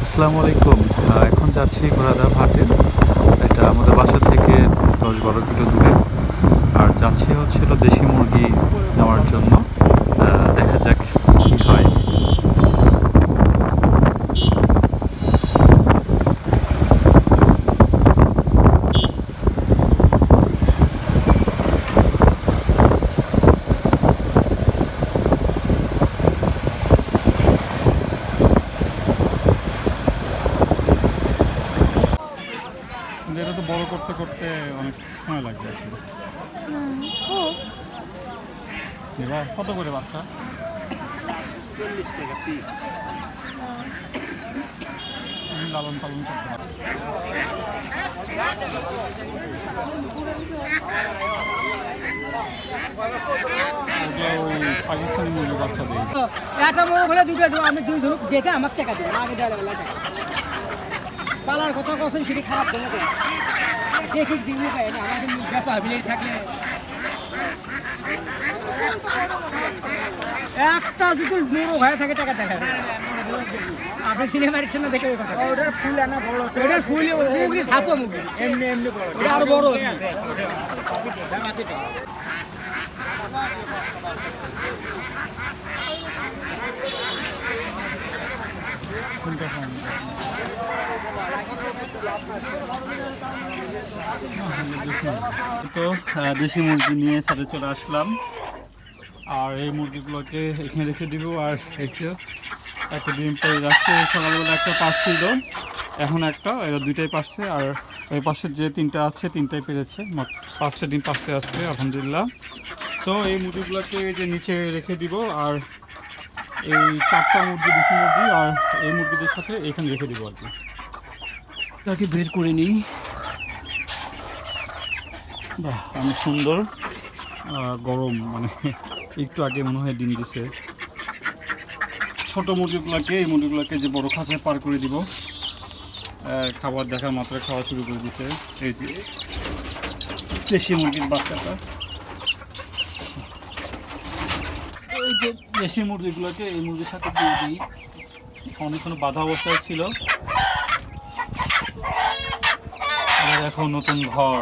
আসসালামু আলাইকুম এখন যাচ্ছি ঘোড়াদা ভাটে এটা আমাদের বাসা থেকে দশ বারো কিলো দূরে। আর যাচ্ছি হচ্ছিল দেশি মুরগি নেওয়ার জন্য আহ, দেখা যাক কি হয় কিন্তু এটা তো বড় করতে করতে অনেক সময় লাগবে এবার কত করে বাচ্চা? চল্লিশ টাকা পিস আমি লালন পালন করতে পারি ওগুলো ওই পাকিস্তানি মুরগি বাচ্চা দিই একটা হলে দুটো আমি দুই ধরুক দেখে আমার টাকা দেবো আগে দেওয়া লাগবে পালার কথা কছেন সেটি খারাপ দেখি দিন পাই না আমাদের মুখ বেসা হাবিলে থাকলে। একটা যদি মোড় হয়ে থাকে টাকা দেখা। আপনি সিনেমা দিচ্ছেন না দেখে কথা ওটার ফুল আনা বড়। ওটার ফুল মুগি ছাপো মুগি এমনি এমনি বড়। ওটা আরও বড়। তো দেশি মুরগি নিয়ে সাথে চলে আসলাম। আর এই মুরগিগুলোকে এখানে রেখে দিব। আর একটু একটা ডিম পেয়ে যাচ্ছে, সকালবেলা একটা পাচ্ছিল এখন একটা, এরা দুইটাই পাচ্ছে আর ওই পাশে যে তিনটা আছে, তিনটাই পেরেছে। পাঁচটা ডিম পাচ্ছে আজকে, আলহামদুলিল্লাহ। তো এই মুরগিগুলোকে যে নিচে রেখে দিব। আর এই চারটা মুরগি দেশি মুরগি আর এই মুরগিদের সাথে এখানে রেখে দিব আর কি। তাকে বের করে নিই। বাহ অনেক সুন্দর। গরম মানে একটু আগে মনে হয় ডিম দিছে। ছোট মুরগিগুলোকে এই মুরগিগুলোকে যে বড় খাঁচায় পার করে দিব খাবার দেখার মাত্রায় খাওয়া শুরু করে দিছে। এই যে দেশি মুরগির বাচ্চাটা এই যে দেশি মুরগিগুলোকে এই মুরগির সাথে দিয়ে দিই। অনেকক্ষণ বাধা অবস্থায় ছিল। এখন নতুন ঘর।